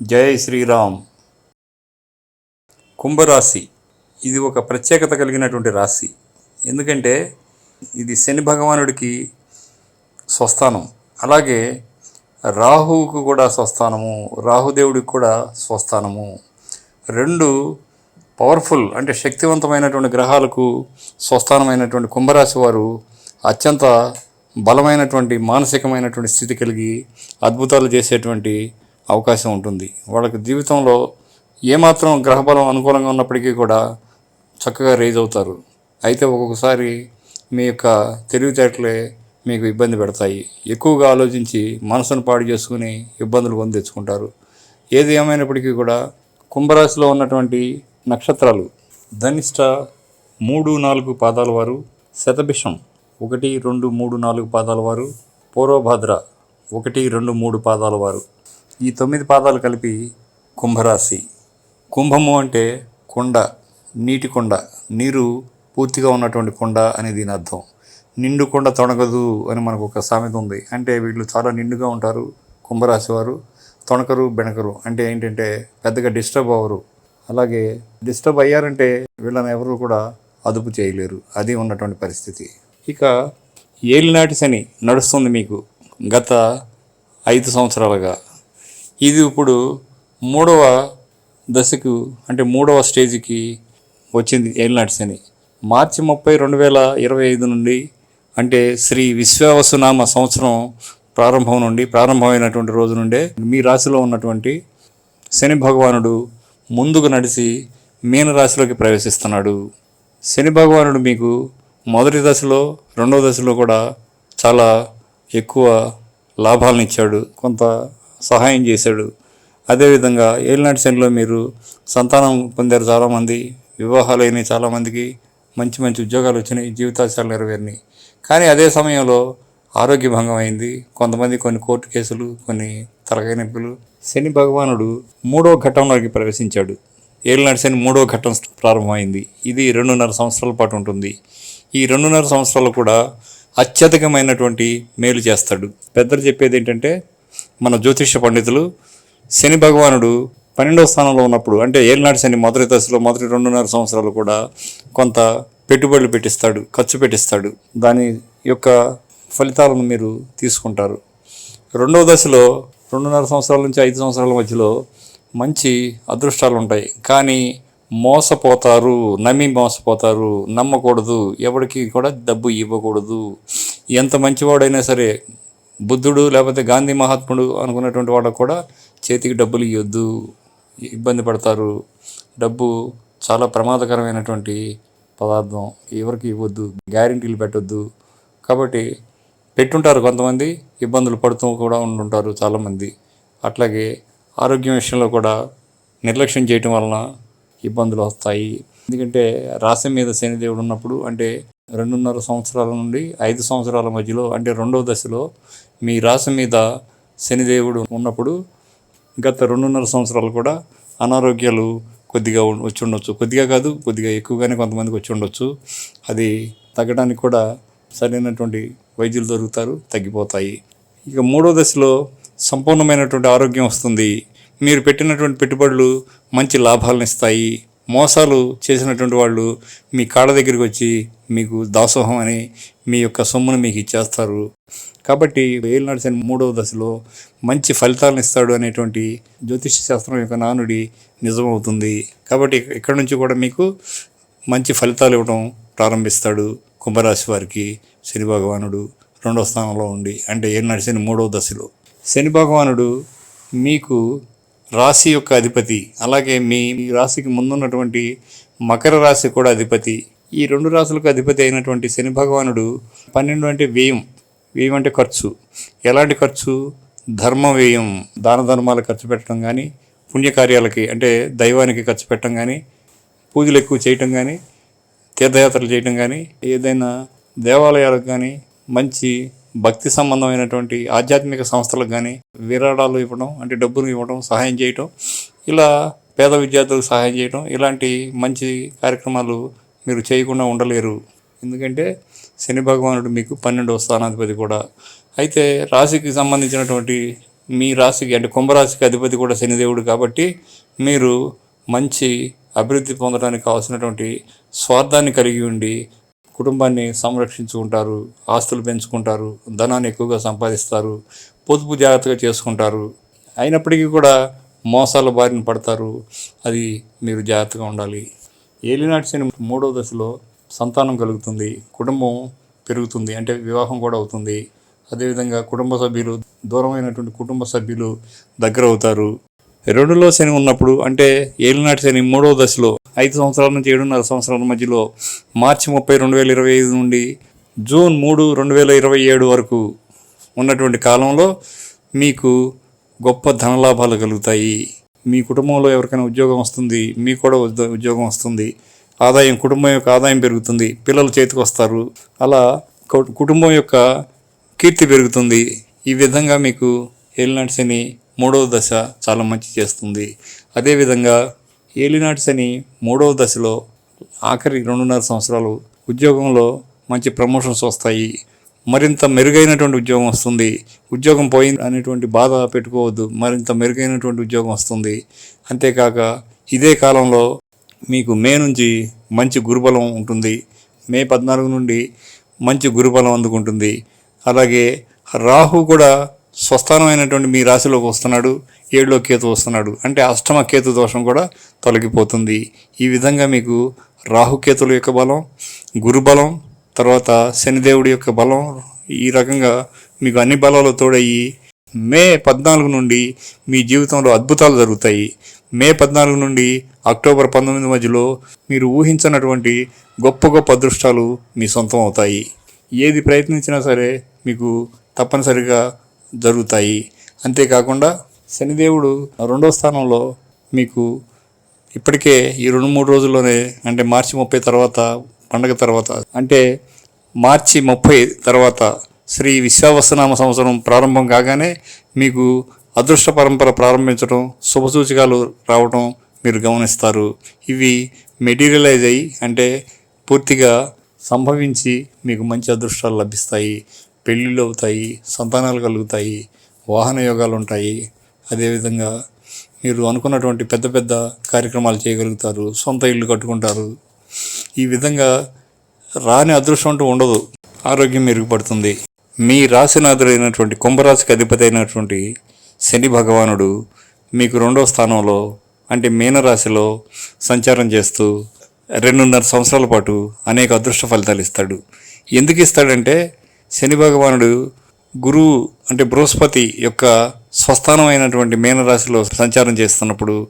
జై శ్రీరామ్. కుంభరాశి. ఇది ఒక ప్రత్యేకత కలిగినటువంటి రాశి. ఎందుకంటే ఇది శని భగవానుడికి స్వస్థానం. అలాగే రాహువుకు కూడా స్వస్థానము రాహుదేవుడికి కూడా స్వస్థానము. రెండు పవర్ఫుల్ అంటే శక్తివంతమైనటువంటి గ్రహాలకు స్వస్థానమైనటువంటి కుంభరాశి వారు అత్యంత బలమైనటువంటి మానసికమైనటువంటి స్థితి కలిగి అద్భుతాలు చేసేటువంటి అవకాశం ఉంటుంది. వాళ్ళకి జీవితంలో ఏమాత్రం గ్రహబలం అనుకూలంగా ఉన్నప్పటికీ కూడా చక్కగా రేజ్ అవుతారు. అయితే ఒక్కొక్కసారి మీ యొక్క తెలివితేటలే మీకు ఇబ్బంది పెడతాయి. ఎక్కువగా ఆలోచించి మనసును పాడు చేసుకుని ఇబ్బందులు కొని తెచ్చుకుంటారు. ఏది ఏమైనప్పటికీ కూడా కుంభరాశిలో ఉన్నటువంటి నక్షత్రాలు ధనిష్ట మూడు నాలుగు పాదాల వారు శతభిషం ఒకటి రెండు మూడు నాలుగు పాదాల వారు పూర్వభద్ర ఒకటి రెండు మూడు పాదాల వారు. ఈ తొమ్మిది పాదాలు కలిపి కుంభరాశి. కుంభము అంటే కుండ నీటి కుండ. నీరు పూర్తిగా ఉన్నటువంటి కుండ అని దీని అర్థం. నిండు కుండ తొణగదు అని మనకు ఒక సామెత ఉంది. అంటే వీళ్ళు చాలా నిండుగా ఉంటారు కుంభరాశి వారు. తొణకరు బెణకరు అంటే ఏంటంటే పెద్దగా డిస్టర్బ్ అవ్వరు. అలాగే డిస్టర్బ్ అయ్యారంటే వీళ్ళని ఎవరు కూడా అదుపు చేయలేరు. అది ఉన్నటువంటి పరిస్థితి. ఇక ఏలినాటి శని నడుస్తుంది మీకు. గత ఐదు సంవత్సరాలుగా. ఇది ఇప్పుడు మూడవ దశకు అంటే మూడవ స్టేజ్కి వచ్చింది ఏలినాటి శని మార్చి ముప్పై రెండు వేల ఇరవై ఐదు నుండి అంటే శ్రీ విశ్వావసునామ సంవత్సరం ప్రారంభం నుండి ప్రారంభమైనటువంటి రోజు నుండే మీ రాశిలో ఉన్నటువంటి శని భగవానుడు ముందుకు నడిచి మీనరాశిలోకి ప్రవేశిస్తున్నాడు. శని భగవానుడు మీకు మొదటి దశలో రెండవ దశలో కూడా చాలా ఎక్కువ లాభాలను ఇచ్చాడు. కొంత సహాయం చేశాడు. అదేవిధంగా ఏలినాటి శనిలో మీరు సంతానం పొందారు చాలామంది వివాహాలైన చాలామందికి మంచి మంచి ఉద్యోగాలు వచ్చినాయి జీవితాశాలు నెరవేరినాయి. కానీ అదే సమయంలో ఆరోగ్య భంగం అయింది. కొంతమంది కొన్ని కోర్టు కేసులు కొన్ని తలకాయ నొప్పులు శని భగవానుడు మూడో ఘట్టంలోకి ప్రవేశించాడు. ఏలినాటి శని మూడో ఘట్టం ప్రారంభమైంది. ఇది రెండున్నర సంవత్సరాల పాటు ఉంటుంది. ఈ రెండున్నర సంవత్సరాలు కూడా అత్యధికమైనటువంటి మేలు చేస్తాడు. పెద్దలు చెప్పేది ఏంటంటే మన జ్యోతిష పండితులు. శని భగవానుడు పన్నెండవ స్థానంలో ఉన్నప్పుడు అంటే ఏలినాటి శని మొదటి దశలో మొదటి రెండున్నర సంవత్సరాలు కూడా కొంత పెట్టుబడులు పెట్టిస్తాడు ఖర్చు పెట్టిస్తాడు. దాని యొక్క ఫలితాలను మీరు తీసుకుంటారు. రెండవ దశలో రెండున్నర సంవత్సరాల నుంచి ఐదు సంవత్సరాల మధ్యలో మంచి అదృష్టాలు ఉంటాయి. కానీ మోసపోతారు నమ్మి మోసపోతారు నమ్మకూడదు ఎవరికి కూడా డబ్బు ఇవ్వకూడదు. ఎంత మంచివాడైనా సరే బుద్ధుడు లేకపోతే గాంధీ మహాత్ముడు అనుకున్నటువంటి వాళ్ళకు కూడా చేతికి డబ్బులు ఇవ్వద్దు ఇబ్బంది పడతారు. డబ్బు చాలా ప్రమాదకరమైనటువంటి పదార్థం. ఎవరికి ఇవ్వద్దు గ్యారెంటీలు పెట్టొద్దు. కాబట్టి పెట్టుంటారు కొంతమంది ఇబ్బందులు పడుతూ కూడా ఉంటుంటారు చాలామంది. అట్లాగే ఆరోగ్యం విషయంలో కూడా నిర్లక్ష్యం చేయటం వలన ఇబ్బందులు వస్తాయి. ఎందుకంటే రాశి మీద శనిదేవుడు ఉన్నప్పుడు అంటే రెండున్నర సంవత్సరాల నుండి ఐదు సంవత్సరాల మధ్యలో అంటే రెండవ దశలో మీ రాశి మీద శనిదేవుడు ఉన్నప్పుడు గత రెండున్నర సంవత్సరాలు కూడా అనారోగ్యాలు కొద్దిగా వచ్చి ఉండొచ్చు. కొద్దిగా కాదు కొద్దిగా ఎక్కువగానే కొంతమందికి వచ్చి ఉండొచ్చు. అది తగ్గడానికి కూడా సరైనటువంటి వైద్యులు దొరుకుతారు తగ్గిపోతాయి. ఇక మూడో దశలో సంపూర్ణమైనటువంటి ఆరోగ్యం వస్తుంది. మీరు పెట్టినటువంటి పెట్టుబడులు మంచి లాభాలను ఇస్తాయి. మోసాలు చేసినటువంటి వాళ్ళు మీ కాళ్ళ దగ్గరికి వచ్చి మీకు దాసోహం అని మీ యొక్క సొమ్మును మీకు ఇచ్చేస్తారు. కాబట్టి ఏలినాడు శని మూడవ దశలో మంచి ఫలితాలను ఇస్తాడు అనేటువంటి జ్యోతిష శాస్త్రం యొక్క నానుడి నిజమవుతుంది. కాబట్టి ఇక్కడ నుంచి కూడా మీకు మంచి ఫలితాలు ఇవ్వడం ప్రారంభిస్తాడు కుంభరాశి వారికి శని భగవానుడు రెండవ స్థానంలో ఉండి అంటే ఏలినాడు శని మూడవ దశలో. శని భగవానుడు మీకు రాశి యొక్క అధిపతి అలాగే మీ మీ రాశికి ముందున్నటువంటి మకర రాశి కూడా అధిపతి. ఈ రెండు రాశులకు అధిపతి అయినటువంటి శని భగవానుడు పన్నెండు అంటే వ్యయం వ్యయం అంటే ఖర్చు. ఎలాంటి ఖర్చు? ధర్మ వ్యయం దాన ధర్మాలు ఖర్చు పెట్టడం కానీ పుణ్యకార్యాలకి అంటే దైవానికి ఖర్చు పెట్టడం కానీ పూజలు ఎక్కువ చేయటం కానీ తీర్థయాత్రలు చేయటం కానీ ఏదైనా దేవాలయాలకు కానీ మంచి భక్తి సంబంధమైనటువంటి ఆధ్యాత్మిక సంస్థలకు కానీ విరాళాలు ఇవ్వడం అంటే డబ్బులు ఇవ్వడం సహాయం చేయటం ఇలా పేద విద్యార్థులకు సహాయం చేయటం ఇలాంటి మంచి కార్యక్రమాలు మీరు చేయకుండా ఉండలేరు. ఎందుకంటే శని భగవానుడు మీకు పన్నెండవ స్థానాధిపతి కూడా. అయితే రాశికి సంబంధించినటువంటి మీ రాశికి అంటే కుంభరాశికి అధిపతి కూడా శనిదేవుడు కాబట్టి మీరు మంచి అభివృద్ధి పొందడానికి కావాల్సినటువంటి స్వార్థాన్ని కలిగి ఉండి కుటుంబాన్ని సంరక్షించుకుంటారు ఆస్తులు పెంచుకుంటారు ధనాన్ని ఎక్కువగా సంపాదిస్తారు పొదుపు జాగ్రత్తగా చేసుకుంటారు. అయినప్పటికీ కూడా మోసాల బారిన పడతారు. అది మీరు జాగ్రత్తగా ఉండాలి. ఏలినాటి శని మూడవ దశలో సంతానం కలుగుతుంది కుటుంబం పెరుగుతుంది అంటే వివాహం కూడా అవుతుంది. అదేవిధంగా కుటుంబ సభ్యులు దూరమైనటువంటి కుటుంబ సభ్యులు దగ్గర అవుతారు. రెండులో శని ఉన్నప్పుడు అంటే ఏలినాటి శని మూడవ దశలో ఐదు సంవత్సరాల నుంచి ఏడున్నర సంవత్సరాల మధ్యలో మార్చి ముప్పై రెండు వేల ఇరవై ఐదు నుండి జూన్ మూడు రెండు వేల ఇరవై ఏడు వరకు ఉన్నటువంటి కాలంలో మీకు గొప్ప ధనలాభాలు కలుగుతాయి. మీ కుటుంబంలో ఎవరికైనా ఉద్యోగం వస్తుంది మీకు కూడా ఉద్యో- ఉద్యోగం వస్తుంది. ఆదాయం కుటుంబం యొక్క ఆదాయం పెరుగుతుంది పిల్లలు చేతికి వస్తారు. అలా కుటుంబం యొక్క కీర్తి పెరుగుతుంది. ఈ విధంగా మీకు ఏలినాటి శని మూడవ దశ చాలా మంచి చేస్తుంది. అదేవిధంగా ఏలినాటి శని మూడవ దశలో ఆఖరి రెండున్నర సంవత్సరాలు ఉద్యోగంలో మంచి ప్రమోషన్స్ వస్తాయి. మరింత మెరుగైనటువంటి ఉద్యోగం వస్తుంది. ఉద్యోగం పోయింది అనేటువంటి బాధ పెట్టుకోవద్దు. మరింత మెరుగైనటువంటి ఉద్యోగం వస్తుంది. అంతేకాక ఇదే కాలంలో మీకు మే నుంచి మంచి గురుబలం ఉంటుంది. మే పద్నాలుగు నుండి మంచి గురుబలం అందుకుంటుంది. అలాగే రాహు కూడా స్వస్థానమైనటువంటి మీ రాశిలోకి వస్తున్నాడు. ఏడులో కేతు వస్తున్నాడు. అంటే అష్టమ కేతు దోషం కూడా తొలగిపోతుంది. ఈ విధంగా మీకు రాహుకేతుల యొక్క బలం గురుబలం తర్వాత శనిదేవుడి యొక్క బలం ఈ రకంగా మీకు అన్ని బలాలు తోడయ్యి మే పద్నాలుగు నుండి మీ జీవితంలో అద్భుతాలు జరుగుతాయి. మే పద్నాలుగు నుండి అక్టోబర్ పంతొమ్మిది మధ్యలో మీరు ఊహించినటువంటి గొప్ప గొప్ప అదృష్టాలు మీ సొంతం అవుతాయి. ఏది ప్రయత్నించినా సరే మీకు తప్పనిసరిగా జరుగుతాయి. అంతేకాకుండా శనిదేవుడు రెండో స్థానంలో మీకు ఇప్పటికే ఈ రెండు మూడు రోజుల్లోనే అంటే మార్చి ముప్పై తర్వాత పండగ తర్వాత అంటే మార్చి ముప్పై తర్వాత శ్రీ విశ్వావసనామ సంవత్సరం ప్రారంభం కాగానే మీకు అదృష్ట పరంపర ప్రారంభించడం శుభసూచకాలు రావడం మీరు గమనిస్తారు. ఇవి మెటీరియలైజ్ అయ్యి అంటే పూర్తిగా సంభవించి మీకు మంచి అదృష్టాలు లభిస్తాయి. పెళ్ళిళ్ళు అవుతాయి సంతానాలు కలుగుతాయి వాహన యోగాలు ఉంటాయి. అదేవిధంగా మీరు అనుకున్నటువంటి పెద్ద పెద్ద కార్యక్రమాలు చేయగలుగుతారు సొంత ఇల్లు కట్టుకుంటారు. ఈ విధంగా రాని అదృష్టం అంటూ ఉండదు. ఆరోగ్యం మెరుగుపడుతుంది. మీ రాశినాథుడైనటువంటి కుంభరాశికి అధిపతి అయినటువంటి శని భగవానుడు మీకు రెండో స్థానంలో అంటే మీనరాశిలో సంచారం చేస్తూ రెండున్నర సంవత్సరాల పాటు అనేక అదృష్ట ఫలితాలు ఇస్తాడు. ఎందుకు ఇస్తాడంటే శని భగవానుడు గురువు అంటే బృహస్పతి యొక్క స్వస్థానం అయినటువంటి మీనరాశిలో సంచారం చేస్తున్నప్పుడు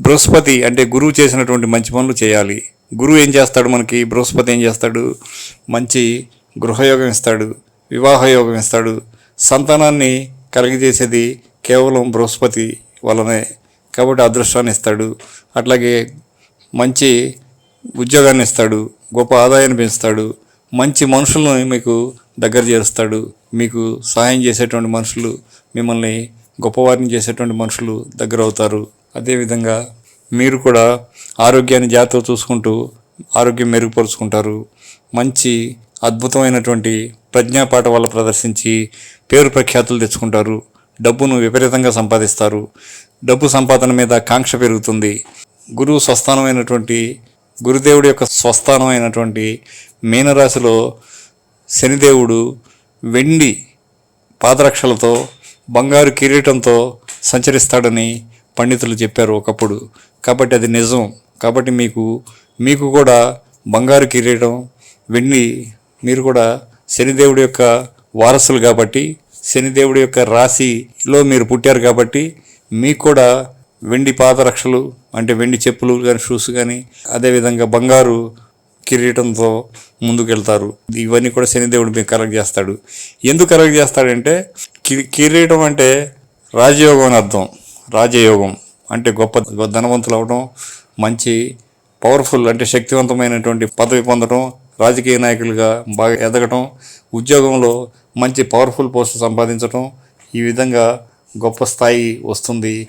బృహస్పతి అంటే గురువు చేసినటువంటి మంచి పనులు చేయాలి. గురువు ఏం చేస్తాడు మనకి? బృహస్పతి ఏం చేస్తాడు? మంచి గృహయోగం ఇస్తాడు వివాహయోగం ఇస్తాడు. సంతానాన్ని కలిగజేసేది కేవలం బృహస్పతి వలనే కాబట్టి అదృష్టాన్ని ఇస్తాడు. అట్లాగే మంచి ఉద్యోగాన్ని ఇస్తాడు. గొప్ప ఆదాయాన్ని పెంచుతాడు. మంచి మనుషులను మీకు దగ్గర చేరుస్తాడు. మీకు సహాయం చేసేటువంటి మనుషులు మిమ్మల్ని గొప్పవారిని చేసేటువంటి మనుషులు దగ్గర అవుతారు. అదేవిధంగా మీరు కూడా ఆరోగ్యాన్ని జాగ్రత్తగా చూసుకుంటూ ఆరోగ్యం మెరుగుపరుచుకుంటారు. మంచి అద్భుతమైనటువంటి ప్రజ్ఞాపాఠ వల్ల ప్రదర్శించి పేరు ప్రఖ్యాతులు తెచ్చుకుంటారు. డబ్బును విపరీతంగా సంపాదిస్తారు. డబ్బు సంపాదన మీద కాంక్ష పెరుగుతుంది. గురువు స్వస్థానమైనటువంటి గురుదేవుడి యొక్క స్వస్థానమైనటువంటి మీనరాశిలో శనిదేవుడు వెండి పాదరక్షలతో బంగారు కిరీటంతో సంచరిస్తాడని పండితులు చెప్పారు ఒకప్పుడు. కాబట్టి అది నిజం. కాబట్టి మీకు మీకు కూడా బంగారు కిరీటం వెండి మీరు కూడా శనిదేవుడి యొక్క వారసులు కాబట్టి శనిదేవుడి యొక్క రాశిలో మీరు పుట్టారు కాబట్టి మీకు కూడా వెండి పాదరక్షలు అంటే వెండి చెప్పులు కానీ షూస్ కానీ అదేవిధంగా బంగారు కిరీటంతో ముందుకెళ్తారు. ఇవన్నీ కూడా శనిదేవుడు మీకు కరెక్ట్ చేస్తాడు. ఎందుకు కరెక్ట్ చేస్తాడంటే కి- కిరీటం అంటే రాజయోగం అని అర్థం. రాజయోగం అంటే గొప్ప ధనవంతులు అవడం మంచి పవర్ఫుల్ అంటే శక్తివంతమైనటువంటి పదవి పొందడం రాజకీయ నాయకులుగా బాగా ఎదగటం ఉద్యోగంలో మంచి పవర్ఫుల్ పోస్ట్ సంపాదించడం ఈ విధంగా గొప్ప స్థాయి వస్తుంది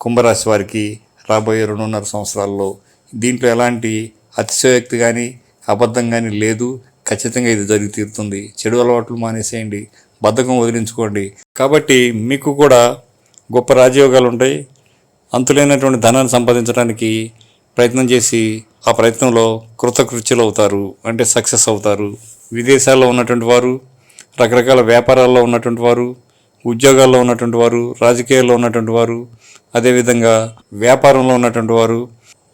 కుంభరాశి వారికి రాబోయే రెండున్నర సంవత్సరాల్లో. దీంట్లో ఎలాంటి అతిశయోక్తి కానీ అబద్ధం కానీ లేదు. ఖచ్చితంగా ఇది జరిగి తీరుతుంది. చెడు అలవాట్లు మానేసేయండి. బద్ధకం వదిలించుకోండి. కాబట్టి మీకు కూడా గొప్ప రాజయోగాలు ఉంటాయి. అంతులేనటువంటి ధనాన్ని సంపాదించడానికి ప్రయత్నం చేసి ఆ ప్రయత్నంలో కృతకృత్యులు అవుతారు. అంటే సక్సెస్ అవుతారు. విదేశాల్లో ఉన్నటువంటి వారు రకరకాల వ్యాపారాల్లో ఉన్నటువంటి వారు ఉద్యోగాల్లో ఉన్నటువంటి వారు రాజకీయాల్లో ఉన్నటువంటి వారు అదేవిధంగా వ్యాపారంలో ఉన్నటువంటి వారు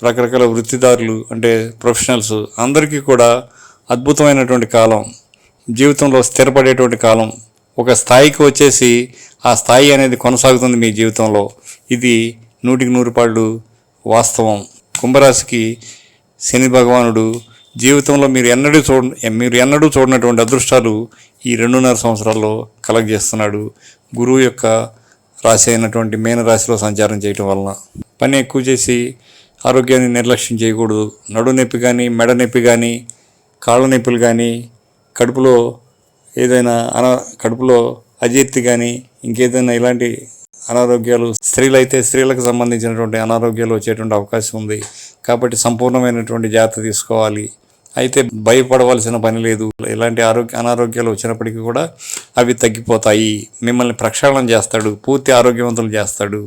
రకరకాల వృత్తిదారులు అంటే ప్రొఫెషనల్స్ అందరికీ కూడా అద్భుతమైనటువంటి కాలం జీవితంలో స్థిరపడేటువంటి కాలం. ఒక స్థాయికి వచ్చేసి ఆ స్థాయి అనేది కొనసాగుతుంది మీ జీవితంలో. ఇది నూటికి నూరు పాళ్ళు వాస్తవం. కుంభరాశికి శని భగవానుడు జీవితంలో మీరు ఎన్నడూ చూడ మీరు ఎన్నడూ చూడనటువంటి అదృష్టాలు ఈ రెండున్నర సంవత్సరాల్లో కలగజేస్తున్నాడు గురువు యొక్క రాశి అయినటువంటి మేన రాశిలో సంచారం చేయటం వలన పని ఎక్కువ చేసి ఆరోగ్యాన్ని నిర్లక్ష్యం చేయకూడదు. నడు నొప్పి కానీ మెడ నొప్పి కానీ కాళ్ళ నొప్పులు కానీ కడుపులో ఏదైనా అనా కడుపులో అజీర్తి కానీ ఇంకేదైనా ఇలాంటి అనారోగ్యాలు స్త్రీలైతే స్త్రీలకు సంబంధించినటువంటి అనారోగ్యాలు వచ్చేటువంటి అవకాశం ఉంది. కాబట్టి సంపూర్ణమైనటువంటి జాగ్రత్త తీసుకోవాలి. అయితే భయపడవలసిన పని లేదు. ఇలాంటి ఆరోగ్య అనారోగ్యాలు వచ్చినప్పటికీ కూడా అవి తగ్గిపోతాయి. మిమ్మల్ని ప్రక్షాళన చేస్తాడు. పూర్తి ఆరోగ్యవంతులు చేస్తాడు.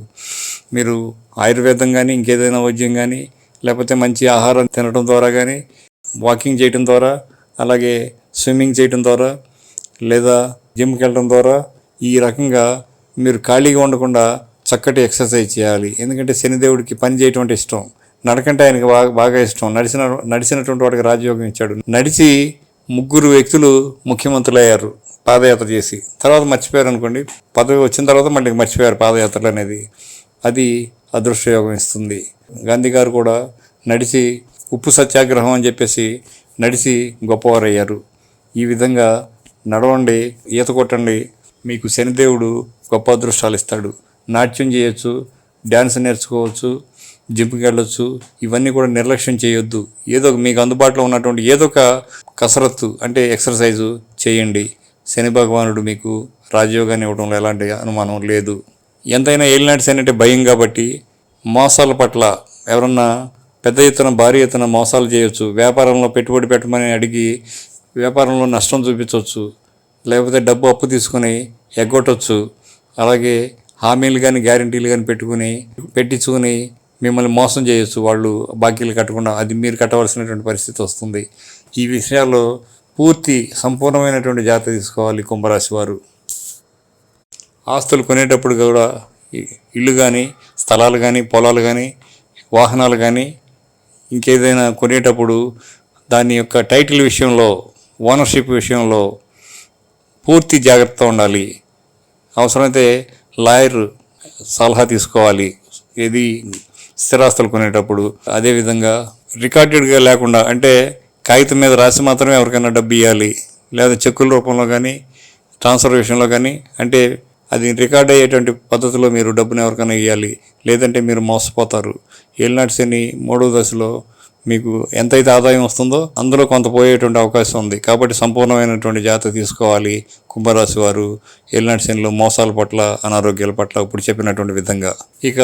మీరు ఆయుర్వేదం కానీ ఇంకేదైనా వైద్యం కానీ లేకపోతే మంచి ఆహారం తినడం ద్వారా కానీ వాకింగ్ చేయడం ద్వారా అలాగే స్విమ్మింగ్ చేయడం ద్వారా లేదా జిమ్కి వెళ్ళడం ద్వారా ఈ రకంగా మీరు ఖాళీగా ఉండకుండా చక్కటి ఎక్సర్సైజ్ చేయాలి. ఎందుకంటే శనిదేవుడికి పని చేయటం అంటే ఇష్టం. నడకంటే ఆయనకి బాగా బాగా ఇష్టం. నడిచిన నడిచినటువంటి వాడికి రాజయోగం ఇచ్చాడు. నడిచి ముగ్గురు వ్యక్తులు ముఖ్యమంత్రులు అయ్యారు పాదయాత్ర చేసి. తర్వాత మర్చిపోయారు అనుకోండి. పదవి వచ్చిన తర్వాత మళ్ళీ మర్చిపోయారు పాదయాత్రలు అనేది. అది అదృష్టయోగం ఇస్తుంది. గాంధీ గారు కూడా నడిచి ఉప్పు సత్యాగ్రహం అని చెప్పేసి నడిచి గొప్పవారయ్యారు. ఈ విధంగా నడవండి ఈత కొట్టండి. మీకు శనిదేవుడు గొప్ప అదృష్టాలు ఇస్తాడు. నాట్యం చేయొచ్చు డ్యాన్స్ నేర్చుకోవచ్చు జిమ్కి వెళ్ళొచ్చు. ఇవన్నీ కూడా నిర్లక్ష్యం చేయొద్దు. ఏదో ఒక మీకు అందుబాటులో ఉన్నటువంటి ఏదో ఒక కసరత్తు అంటే ఎక్సర్సైజు చేయండి. శని భగవానుడు మీకు రాజయోగాన్ని ఇవ్వడంలో ఎలాంటి అనుమానం లేదు. ఎంతైనా ఏలినాటి శని అంటే భయం కాబట్టి మోసాల పట్ల ఎవరన్నా పెద్ద ఎత్తున భారీ ఎత్తున మోసాలు చేయొచ్చు. వ్యాపారంలో పెట్టుబడి పెట్టమని అడిగి వ్యాపారంలో నష్టం చూపించవచ్చు లేకపోతే డబ్బు అప్పు తీసుకొని ఎగ్గొట్టవచ్చు అలాగే హామీలు కానీ గ్యారంటీలు కానీ పెట్టుకుని పెట్టించుకుని మిమ్మల్ని మోసం చేయొచ్చు వాళ్ళు బాకీలు కట్టకుండా అది మీరు కట్టవలసినటువంటి పరిస్థితి వస్తుంది. ఈ విషయాల్లో పూర్తి సంపూర్ణమైనటువంటి జాగ్రత్త తీసుకోవాలి కుంభరాశి వారు. ఆస్తులు కొనేటప్పుడు కూడా ఇల్లు కానీ స్థలాలు కానీ పొలాలు కానీ వాహనాలు కానీ ఇంకేదైనా కొనేటప్పుడు దాని యొక్క టైటిల్ విషయంలో ఓనర్షిప్ విషయంలో పూర్తి జాగ్రత్త ఉండాలి. అవసరమైతే లాయర్ సలహా తీసుకోవాలి. ఏది స్థిరాస్తులు కొనేటప్పుడు అదేవిధంగా రికార్డెడ్గా లేకుండా అంటే కాగితం మీద రాసి మాత్రమే ఎవరికైనా డబ్బు ఇవ్వాలి లేదా చెక్కుల రూపంలో కానీ ట్రాన్స్ఫర్ విషయంలో కానీ అంటే అది రికార్డ్ అయ్యేటువంటి పద్ధతిలో మీరు డబ్బును ఎవరికైనా ఇవ్వాలి లేదంటే మీరు మోసపోతారు. ఏలినాటి శని మూడో దశలో మీకు ఎంతైతే ఆదాయం వస్తుందో అందులో కొంత పోయేటువంటి అవకాశం ఉంది. కాబట్టి సంపూర్ణమైనటువంటి జాగ్రత్త తీసుకోవాలి కుంభరాశి వారు. ఏలినాటి శనిలో మోసాల పట్ల అనారోగ్యాల పట్ల ఇప్పుడు చెప్పినటువంటి విధంగా. ఇక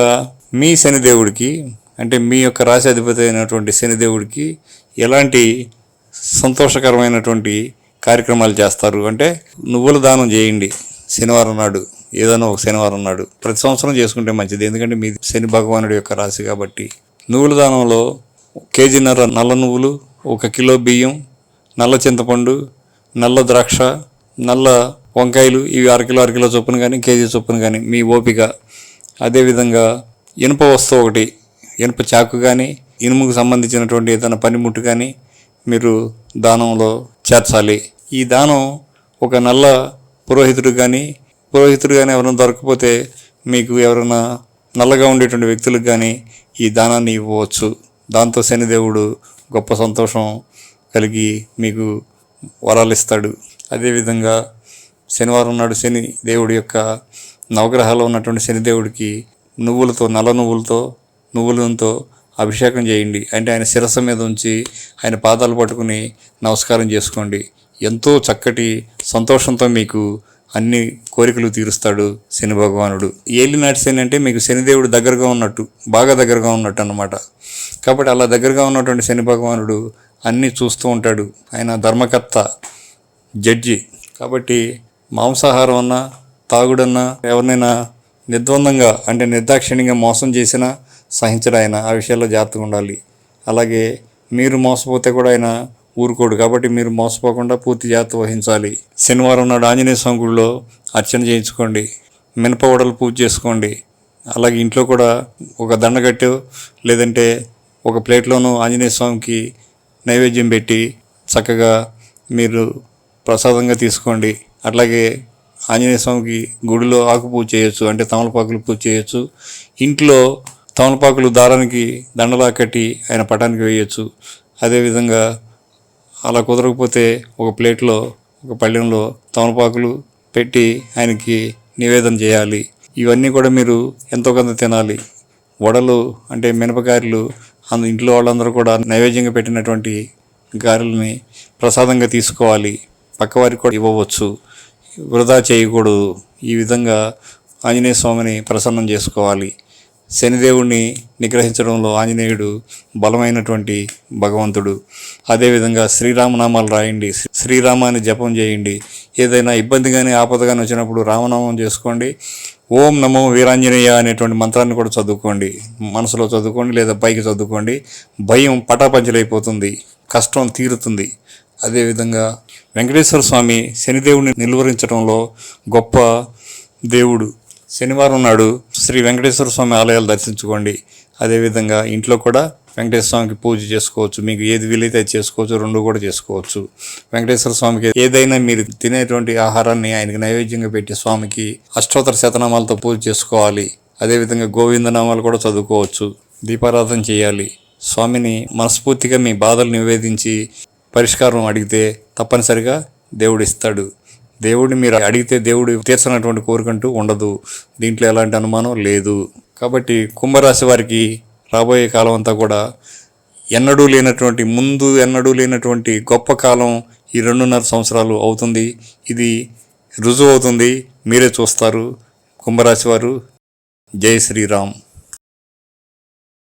మీ శనిదేవుడికి అంటే మీ యొక్క రాశి అధిపతి అయినటువంటి శనిదేవుడికి ఎలాంటి సంతోషకరమైనటువంటి కార్యక్రమాలు చేస్తారు? అంటే నువ్వుల దానం చేయండి శనివారం నాడు. ఏదైనా ఒక శనివారం నాడు. ప్రతి సంవత్సరం చేసుకుంటే మంచిది. ఎందుకంటే మీ శని భగవానుడి యొక్క రాశి కాబట్టి. నువ్వుల దానంలో కేజీన్నర నల్ల నువ్వులు ఒక కిలో బియ్యం నల్ల చింతపండు నల్ల ద్రాక్ష నల్ల వంకాయలు ఇవి అరకిలో అరకిలో చొప్పున కానీ కేజీ చొప్పున కానీ మీ ఓపిక. అదేవిధంగా ఇనుప వస్తువు ఒకటి ఇనుప చాకు కానీ ఇనుముకు సంబంధించినటువంటి ఏదైనా పనిముట్టు కానీ మీరు దానంలో చేర్చాలి. ఈ దానం ఒక నల్ల పురోహితుడు కానీ పురోహితుడు కానీ ఎవరైనా దొరకకపోతే మీకు ఎవరైనా నల్లగా ఉండేటువంటి వ్యక్తులకు కానీ ఈ దానాన్ని ఇవ్వవచ్చు. దాంతో శనిదేవుడు గొప్ప సంతోషం కలిగి మీకు వరాలు ఇస్తాడు. అదేవిధంగా శనివారం నాడు శని దేవుడి యొక్క నవగ్రహాల్లో ఉన్నటువంటి శనిదేవుడికి నువ్వులతో నల్ల నువ్వులతో నువ్వులతో అభిషేకం చేయండి. అంటే ఆయన శిరస్సు మీద ఉంచి ఆయన పాదాలు పట్టుకుని నమస్కారం చేసుకోండి. ఎంతో చక్కటి సంతోషంతో మీకు అన్ని కోరికలు తీరుస్తాడు శని భగవానుడు. ఏలినాటి శని అంటే మీకు శనిదేవుడు దగ్గరగా ఉన్నట్టు బాగా దగ్గరగా ఉన్నట్టు అన్నమాట. కాబట్టి అలా దగ్గరగా ఉన్నటువంటి శని భగవానుడు అన్నీ చూస్తూ ఉంటాడు. ఆయన ధర్మకర్త జడ్జి. కాబట్టి మాంసాహారం అన్నా తాగుడన్నా ఎవరినైనా నిర్ద్వందంగా అంటే నిర్దాక్షిణ్యంగా మోసం చేసినా సహించడు ఆయన. ఆ విషయాల్లో జాగ్రత్తగా ఉండాలి. అలాగే మీరు మోసపోతే కూడా ఆయన ఊరుకోడు. కాబట్టి మీరు మోసపోకుండా పూర్తి జాగ్రత్త వహించాలి. శనివారం నాడు ఆంజనేయ స్వామి గుడిలో అర్చన చేయించుకోండి. మినప వడలు పూజ చేసుకోండి. అలాగే ఇంట్లో కూడా ఒక దండగట్టు లేదంటే ఒక ప్లేట్లోనూ ఆంజనేయ స్వామికి నైవేద్యం పెట్టి చక్కగా మీరు ప్రసాదంగా తీసుకోండి. అట్లాగే ఆంజనేయ స్వామికి గుడిలో ఆకు పూజ చేయొచ్చు అంటే తమలపాకులు పూజ చేయొచ్చు. ఇంట్లో తమలపాకులు దారానికి దండలా కట్టి ఆయన పటానికి వేయచ్చు. అదేవిధంగా అలా కుదరకపోతే ఒక ప్లేట్లో ఒక పళ్ళెంలో తమలపాకులు పెట్టి ఆయనకి నివేదన చేయాలి. ఇవన్నీ కూడా మీరు ఎంతో కొంత తినాలి. వడలు అంటే మినపకాయలు అందు ఇంట్లో వాళ్ళందరూ కూడా నైవేద్యంగా పెట్టినటువంటి గారెల్ని ప్రసాదంగా తీసుకోవాలి. పక్కవారికి కూడా ఇవ్వవచ్చు. వృధా చేయకూడదు. ఈ విధంగా ఆంజనేయ స్వామిని ప్రసన్నం చేసుకోవాలి. శనిదేవుణ్ణి నిగ్రహించడంలో ఆంజనేయుడు బలమైనటువంటి భగవంతుడు. అదేవిధంగా శ్రీరామనామాలు రాయండి. శ్రీరామాన్ని జపం చేయండి. ఏదైనా ఇబ్బంది కానీ ఆపద కానీ వచ్చినప్పుడు రామనామం చేసుకోండి. ఓం నమో వీరాంజనేయ అనేటువంటి మంత్రాన్ని కూడా చదువుకోండి. మనసులో చదువుకోండి లేదా పైకి చదువుకోండి. భయం పటాపంచలైపోతుంది. కష్టం తీరుతుంది. అదేవిధంగా వెంకటేశ్వర స్వామి శనిదేవుని నిలువరించడంలో గొప్ప దేవుడు. శనివారం నాడు శ్రీ వెంకటేశ్వర స్వామి ఆలయాలు దర్శించుకోండి. అదేవిధంగా ఇంట్లో కూడా వెంకటేశ్వర స్వామికి పూజ చేసుకోవచ్చు. మీకు ఏది వీలైతే అది చేసుకోవచ్చు. రెండు కూడా చేసుకోవచ్చు. వెంకటేశ్వర స్వామికి ఏదైనా మీరు తినేటువంటి ఆహారాన్ని ఆయనకి నైవేద్యంగా పెట్టి స్వామికి అష్టోత్తర శతనామాలతో పూజ చేసుకోవాలి. అదేవిధంగా గోవిందనామాలు కూడా చదువుకోవచ్చు. దీపారాధన చేయాలి. స్వామిని మనస్ఫూర్తిగా మీ బాధలు నివేదించి పరిష్కారం అడిగితే తప్పనిసరిగా దేవుడు ఇస్తాడు దేవుడిని మీరు అడిగితే దేవుడు తీర్చనటువంటి కోరికంటూ ఉండదు. దీంట్లో ఎలాంటి అనుమానం లేదు. కాబట్టి కుంభరాశి వారికి రాబోయే కాలం అంతా కూడా ఎన్నడూ లేనటువంటి ముందు ఎన్నడూ లేనటువంటి గొప్ప కాలం ఈ రెండున్నర సంవత్సరాలు అవుతుంది. ఇది రుజువు అవుతుంది. మీరే చూస్తారు. కుంభరాశి వారు జై శ్రీరామ్.